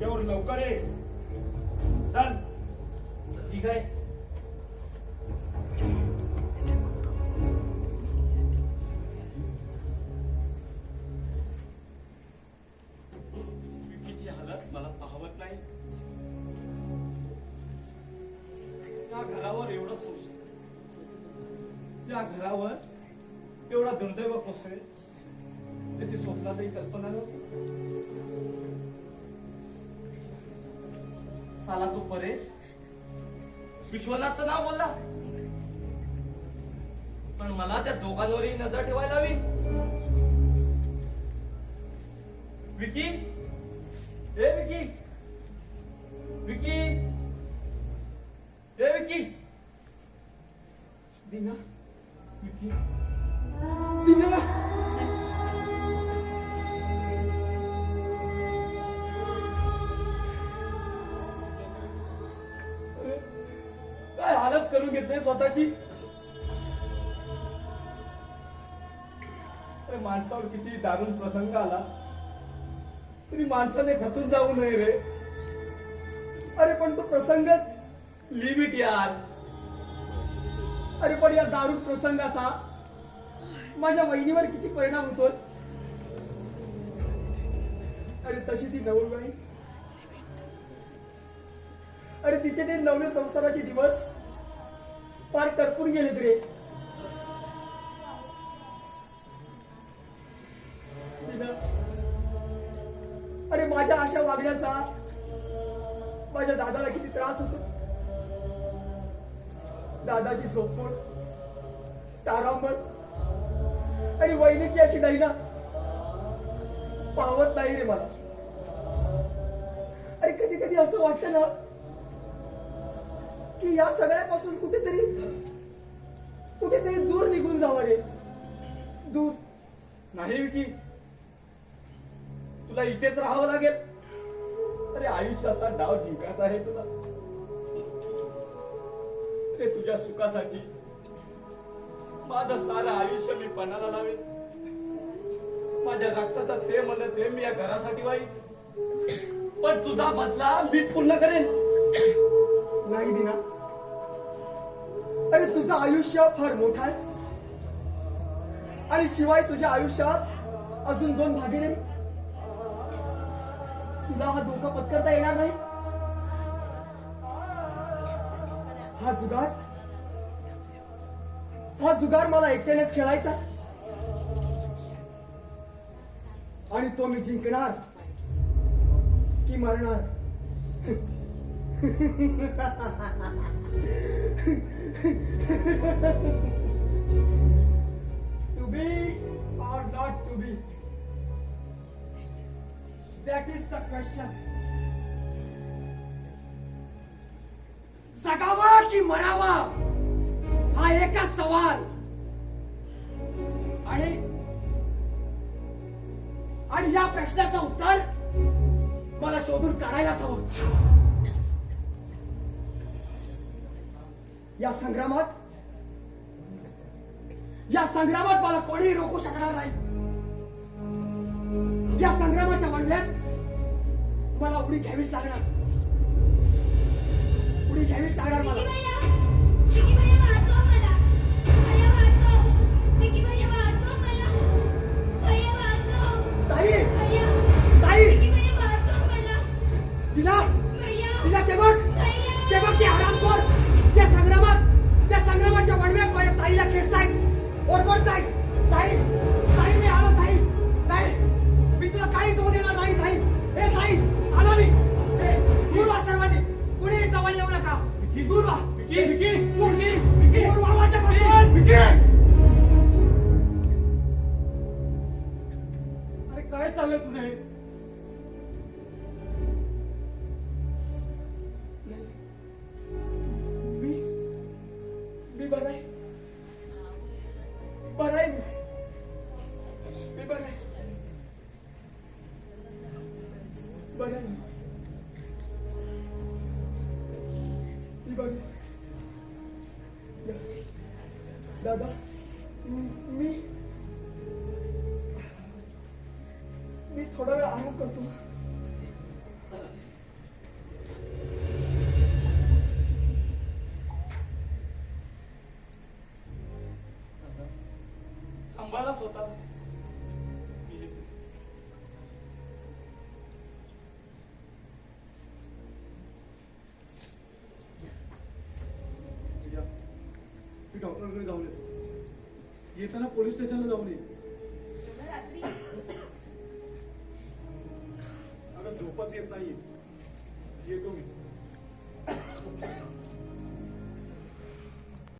तेवढं लवकर ये. चल. ठीक आहे. विकीची हालत मला पाहवत नाही. त्या घरावर एवढं संशय त्या घरावर एवढा दुर्दैव कोसळेल. त्याची स्वप्नातही कल्पना नव्हती. साला तू परेश विश्वनाथचं नाव बोलला. पण मला त्या दोघांवरही नजर ठेवायला हवी. विकी? ए विकी? विकी? ए विकी? दिना? विकी? दिना? करून घेतली स्वतःची. माणसावर किती दारुण प्रसंग आला. तरी माणसाने खचून जाऊ नये रे. अरे पण तो प्रसंगच लिमिट यार. अरे पण या दारू प्रसंगाचा माझ्या वहिनीवर किती परिणाम होतो? अरे तशी ती नवरबाई अरे तिचे ते नवले संसाराचे दिवस पार करपून गेले रे अरे माझ्या अशा वागण्याचा माझ्या दादाला किती त्रास होतो. दादाची झोपमोड तारांबळ आणि वहिनीची अशी दैना पावत नाही रे मला. अरे कधी कधी असं वाटत ना की या सगळ्यापासून कुठेतरी कुठेतरी दूर निघून जावं रे. दूर. नाही की तुला इथेच राहावं लागेल. अरे आयुष्याचा डाव जिंकायचा आहे तुला. अरे तुझ्या सुखासाठी माझं सारं आयुष्य मी पणाला लावेल. माझ्या रक्ताचा ते म्हणलं ते मी या घरासाठी वाई. पण तुझा बदला मीच पूर्ण करेन. नाही दिना. अरे तुझं आयुष्य फार मोठं आहे. आणि शिवाय तुझ्या आयुष्यात अजून दोन भागीदारी तुला हा धोका पत्करता येणार नाही. हा जुगार हा जुगार मला एकट्यानेच खेळायचा. आणि तो मी जिंकणार की मरणार? To be or not to be? That is the question. जगावा की मरावा हा एकच सवाल. आणि आणि या प्रश्नाचं उत्तर मला शोधून काढायलाच हवं या संग्रामात? या संग्रामात मला कोणीही रोखू शकणार नाही. या संग्रामाच्या वणव्यात मला उडी घ्यावीच लागणार. उडी घ्यावीच लागणार मला. तिला तिला ते बघ. ते बघ ते हरामखोर त्या संग्रामात त्या संग्रामाच्या वडव्यात माझ्या ताईला खेचतायत ओरबडतायत. ताई बरं आहे. बरं आहे मी मी बरं आहे. बरं आहे मी. दादा मी मी थोडा वेळ आराम करतो. डॉक्टरकडे जाऊन येतो येताना पोलीस स्टेशनला जाऊन ये एवढं रात्री? अगं झोपच येत नाहीये. येतो मी.